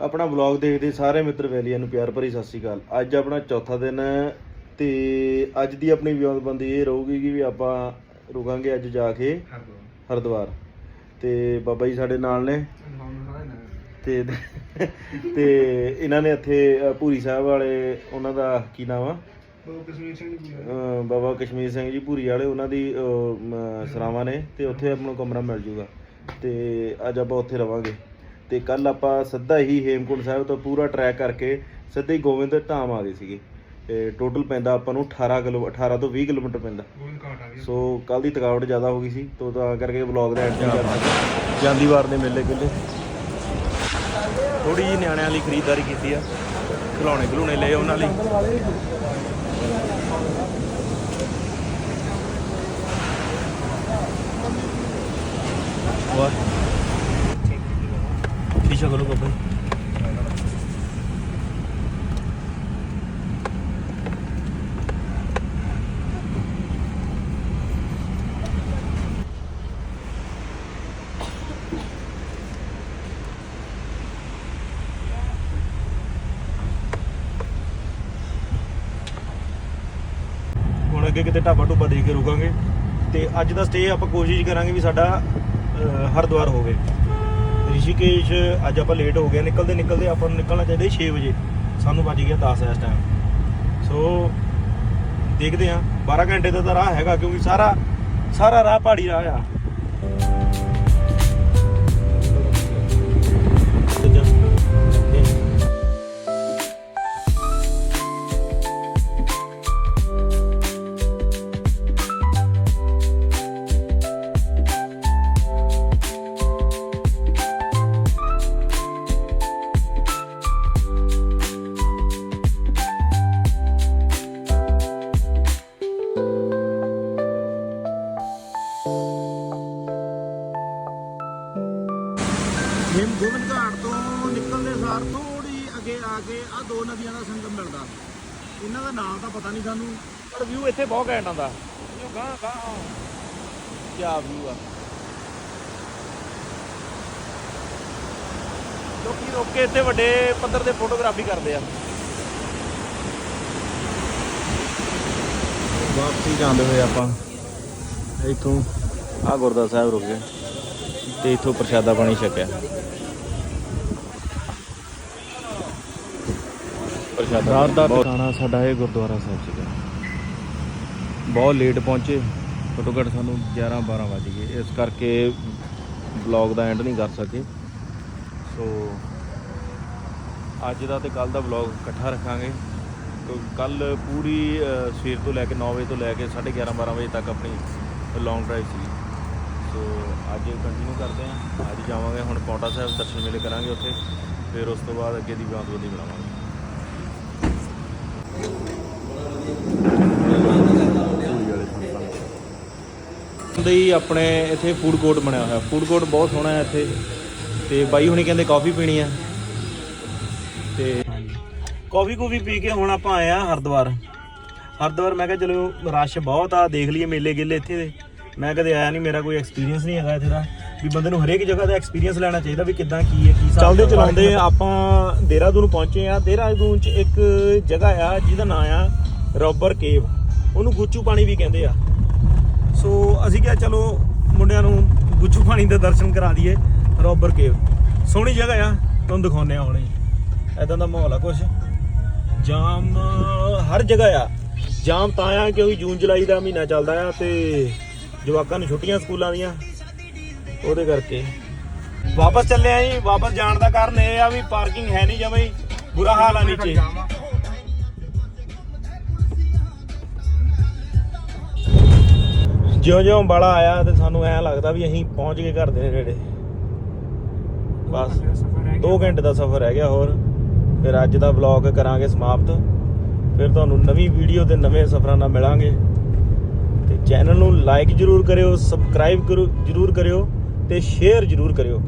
ਆਪਣਾ ਵਲੌਗ ਦੇਖਦੇ ਸਾਰੇ ਮਿੱਤਰ ਵੈਲੀਆਂ ਨੂੰ ਪਿਆਰ ਭਰੀ ਸਤਿ ਸ਼੍ਰੀ ਅਕਾਲ। ਅੱਜ ਆਪਣਾ ਚੌਥਾ ਦਿਨ ਹੈ ਤੇ ਅੱਜ ਦੀ ਆਪਣੀ ਵਿਉਂਤਬੰਦੀ ਇਹ ਰਹੂਗੀ ਕਿ ਵੀ ਆਪਾਂ ਰੁਕਾਂਗੇ ਅੱਜ ਜਾ ਕੇ ਹਰਿਦੁਆਰ। ਤੇ ਬਾਬਾ ਜੀ ਸਾਡੇ ਨਾਲ ਨੇ। ਤੇ ਤੇ ਇਹਨਾਂ ਨੇ ਇੱਥੇ ਭੂਰੀ ਸਾਹਿਬ ਵਾਲੇ ਉਹਨਾਂ ਦਾ ਕੀ ਨਾਮ ਆ? ਬਾਬਾ ਕਸ਼ਮੀਰ ਸਿੰਘ ਜੀ ਭੂਰੀ ਵਾਲੇ। ਉਹਨਾਂ ਦੀ ਸਰਾਵਾਂ ਨੇ ਤੇ ਉੱਥੇ ਆਪਾਂ ਨੂੰ ਕਮਰਾ ਮਿਲ ਜੂਗਾ। ਤੇ ਅੱਜ ਆਪਾਂ ਉੱਥੇ ਰਵਾਂਗੇ। ਤੇ ਕੱਲ ਆਪਾਂ ਸਿੱਧਾ ਹੀ ਹੇਮਕੁੰਟ ਸਾਹਿਬ ਤੋਂ ਪੂਰਾ ਟਰੈਕ ਕਰਕੇ ਸਿੱਧੇ ਹੀ ਗੋਬਿੰਦ ਧਾਮ ਆ ਗਏ ਸੀਗੇ। ਤੇ ਟੋਟਲ ਪੈਂਦਾ ਆਪਾਂ ਨੂੰ 18 ਕਿਲੋ 18 ਤੋਂ 20 ਕਿਲੋਮੀਟਰ ਪੈਂਦਾ। ਸੋ ਕੱਲ ਦੀ ਥਕਾਵਟ ਜ਼ਿਆਦਾ ਹੋ ਗਈ ਸੀ ਤੋਂ ਤਾਂ ਕਰਕੇ ਵਲੌਗ ਦਾ ਐਂਡ ਨਹੀਂ ਕਰ ਸਕੇ ਜਾਂਦੀ ਵਾਰ ਦੇ ਮੇਲੇ ਕਿਲੇ। ਥੋੜੀ ਜਿਹੀ ਨਿਆਣਿਆਂ ਲਈ ਖਰੀਦਦਾਰੀ ਕੀਤੀ ਆ। ਖਿਡੌਣੇ ਖਿਡੌਣੇ ਲਏ ਉਹਨਾਂ ਲਈ ਵਾਹ ਪੀਛਾ ਕਰੋ ਬਾਬਾ ਜੀ। ਹੁਣ ਅੱਗੇ ਕਿਤੇ ਢਾਬਾ ਢੁੱਬਾ ਦੇ ਕੇ ਰੁਕਾਂਗੇ। ਤੇ ਅੱਜ ਦਾ ਸਟੇ ਆਪਾਂ ਕੋਸ਼ਿਸ਼ ਕਰਾਂਗੇ ਵੀ ਸਾਡਾ ਅਹ, ਹਰਿਦੁਆਰ ਹੋਵੇ। ਰਿਸ਼ੀਕੇਸ਼ ਅੱਜ ਆਪਾਂ ਲੇਟ ਹੋ ਗਏ ਨਿਕਲਦੇ ਨਿਕਲਦੇ ਆਪਾਂ ਨੂੰ ਨਿਕਲਣਾ ਚਾਹੀਦਾ ਸੀ 6 ਵਜੇ। ਸਾਨੂੰ ਵੱਜ ਗਿਆ 10 ਇਸ ਟਾਈਮ ਸੋ ਦੇਖਦੇ ਹਾਂ। 12 ਘੰਟੇ ਦਾ ਤਾਂ ਰਾਹ ਹੈਗਾ ਕਿਉਂਕਿ ਸਾਰਾ ਸਾਰਾ ਰਾਹ ਪਹਾੜੀ ਰਾਹ ਆ। ਹੇਮ ਗੋਬਿੰਦ ਘਾਟ ਤੋਂ ਨਿਕਲਦੇ ਸਾਰ ਥੋੜੀ ਅੱਗੇ ਆ ਕੇ ਆ ਦੋ ਨਦੀਆਂ ਦਾ ਸੰਗਮ ਮਿਲਦਾ। ਇਹਨਾਂ ਦਾ ਨਾਮ ਤਾਂ ਪਤਾ ਨਹੀਂ ਸਾਨੂੰ। ਪਰ ਵਿਊ ਇੱਥੇ ਬਹੁਤ ਘੈਂਟ ਆਉਂਦਾ। ਵਿਊ ਗਾਂ ਗਾਂ ਕੀ ਵਿਊ ਆ। ਲੋਕੀ ਰੋਕ ਕੇ ਇੱਥੇ ਵੱਡੇ ਪੱਧਰ ਤੇ ਫੋਟੋਗ੍ਰਾਫੀ ਕਰਦੇ ਆ। ਵਾਪਸੀ ਜਾਂਦੇ ਹੋਏ ਆਪਾਂ ਇੱਥੋਂ। ਆ ਗੁਰਦਾ ਸਾਹਿਬ ਰੁਕ ਗਏ। ਤੇ ਇੱਥੋਂ ਪ੍ਰਸ਼ਾਦਾ ਪਾਣੀ ਛਕਿਆ। ਪ੍ਰਸ਼ਾਦਾ ਰਾਤ ਦਾ ਟਿਕਾਣਾ ਸਾਡਾ ਇਹ ਗੁਰਦੁਆਰਾ ਸਾਹਿਬ ਸੀਗਾ। ਬਹੁਤ ਲੇਟ ਪਹੁੰਚੇ। ਘੱਟੋ ਘੱਟ ਸਾਨੂੰ 11 12 ਵਜ ਗਏ। ਇਸ ਕਰਕੇ ਵਲੌਗ ਦਾ ਐਂਡ ਨਹੀਂ ਕਰ ਸਕੇ। ਸੋ ਅੱਜ ਦਾ ਤੇ ਕੱਲ ਦਾ ਵਲੌਗ ਇਕੱਠਾ ਰੱਖਾਂਗੇ। ਕੱਲ ਪੂਰੀ ਸਵੇਰ ਤੋਂ ਲੈ ਕੇ 9 ਵਜੇ ਤੋਂ ਲੈ ਕੇ 11:30 12 ਵਜੇ ਤੱਕ ਆਪਣੀ ਲੌਂਗ ਡਰਾਈਵ ਸੀ ਸੋ ਅੱਜ ਕੰਟੀਨਿਊ ਕਰਦੇ ਹਾਂ। ਅੱਜ ਜਾਵਾਂਗੇ ਹੁਣ ਪੌਂਟਾ ਸਾਹਿਬ ਦਰਸ਼ਨ ਮੇਲੇ ਕਰਾਂਗੇ ਉੱਥੇ। ਫਿਰ ਉਸ ਤੋਂ ਬਾਅਦ ਅੱਗੇ ਦੀ ਬਾਂਦਵਦੀ ਬਣਾਵਾਂਗੇ। ਦੇ ਹੀ ਆਪਣੇ ਇੱਥੇ ਫੂਡ ਕੋਰਟ ਬਣਿਆ ਹੋਇਆ। ਫੂਡ ਕੋਰਟ ਬਹੁਤ ਸੋਹਣਾ ਹੈ ਇੱਥੇ। ਤੇ ਬਾਈ ਹੁਣੀ ਕਹਿੰਦੇ ਕਾਫੀ ਪੀਣੀ ਆ ਤੇ ਕਾਫੀ ਕੋ ਵੀ ਪੀ ਕੇ ਹੁਣ ਆਪਾਂ ਆਏ ਆ ਹਰਿਦੁਆਰ। ਹਰਿਦੁਆਰ ਮੈਂ ਕਿਹਾ ਚਲੋ ਰਸ਼ ਬਹੁਤ ਆ ਦੇਖ ਲਈਏ ਮੇਲੇ ਗਿੱਲੇ ਇੱਥੇ ਦੇ। ਮੈਂ ਕਦੇ ਆਇਆ ਨਹੀਂ ਮੇਰਾ ਕੋਈ ਐਕਸਪੀਰੀਅੰਸ ਨਹੀਂ ਹੈਗਾ ਇੱਥੇ ਦਾ। ਵੀ ਬੰਦੇ ਨੂੰ ਹਰੇਕ ਜਗ੍ਹਾ ਦਾ ਐਕਸਪੀਰੀਅੰਸ ਲੈਣਾ ਚਾਹੀਦਾ ਵੀ ਕਿੱਦਾਂ ਕੀ ਹੈ ਕੀ ਚੱਲਦੇ ਚਲਾਉਂਦੇ ਆਪਾਂ ਦੇਹਰਾਦੂਨ ਪਹੁੰਚੇ ਆ। ਦੇਹਰਾਦੂਨ ਚ ਇੱਕ ਜਗ੍ਹਾ ਆ ਜਿਹਦਾ ਨਾਮ ਆ ਰੋਬਰ ਕੇਵ। ਉਹਨੂੰ ਗੁੱਚੂ ਪਾਣੀ ਵੀ ਕਹਿੰਦੇ ਆ। ਸੋ ਅਸੀਂ ਕਿਹਾ ਚਲੋ ਮੁੰਡਿਆਂ ਨੂੰ ਗੁੱਚੂ ਪਾਣੀ ਦੇ ਦਰਸ਼ਨ ਕਰਾ ਦਈਏ ਰੋਬਰ ਕੇਵ। ਸੋਹਣੀ ਜਗ੍ਹਾ ਆ ਤੁਹਾਨੂੰ ਦਿਖਾਉਂਦੇ ਆ ਹੁਣੇ। ਐਦਾਂ ਦਾ ਮਾਹੌਲ ਆ ਕੁਛ। ਜਾਮ ਹਰ ਜਗ੍ਹਾ ਆ। ਜਾਮ ਤਾਂ ਆ ਕਿਉਂਕਿ ਜੂਨ ਜੁਲਾਈ ਦਾ ਮਹੀਨਾ ਚੱਲਦਾ ਆ ਤੇ ਜਵਾਕਾਂ ਨੂੰ ਛੁੱਟੀਆਂ ਸਕੂਲਾਂ ਦੀਆਂ, ਉਹਦੇ ਕਰਕੇ। ਵਾਪਸ ਚੱਲੇ ਆ ਜੀ, ਵਾਪਸ ਜਾਣ ਦਾ ਕਾਰਨ ਇਹ ਆ ਵੀ ਪਾਰਕਿੰਗ ਹੈ ਨਹੀਂ ਜਮਾਈ ਬੁਰਾ ਹਾਲ ਆ ਨੀਚੇ। ਜਿਉਂ-ਜਿਉਂ ਬਾਲਾ ਆਇਆ ਤੇ ਸਾਨੂੰ ਐਂ ਲੱਗਦਾ ਵੀ ਅਸੀਂ ਪਹੁੰਚ ਗਏ ਘਰ ਦੇ ਨੇੜੇ। ਬਸ 2 ਘੰਟੇ ਦਾ ਸਫ਼ਰ ਰਹਿ ਗਿਆ ਹੋਰ। ਫਿਰ ਅੱਜ ਦਾ ਵਲੌਗ ਕਰਾਂਗੇ ਸਮਾਪਤ। ਫਿਰ ਤੁਹਾਨੂੰ ਨਵੀਂ ਵੀਡੀਓ ਤੇ ਨਵੇਂ ਸਫ਼ਰਾਂ ਨਾਲ ਮਿਲਾਂਗੇ। ਤੇ ਚੈਨਲ ਨੂੰ ਲਾਈਕ ਜਰੂਰ ਕਰਿਓ ਸਬਸਕ੍ਰਾਈਬ ਕਰੋ ਜਰੂਰ ਕਰਿਓ ਤੇ ਸ਼ੇਅਰ ਜਰੂਰ ਕਰਿਓ।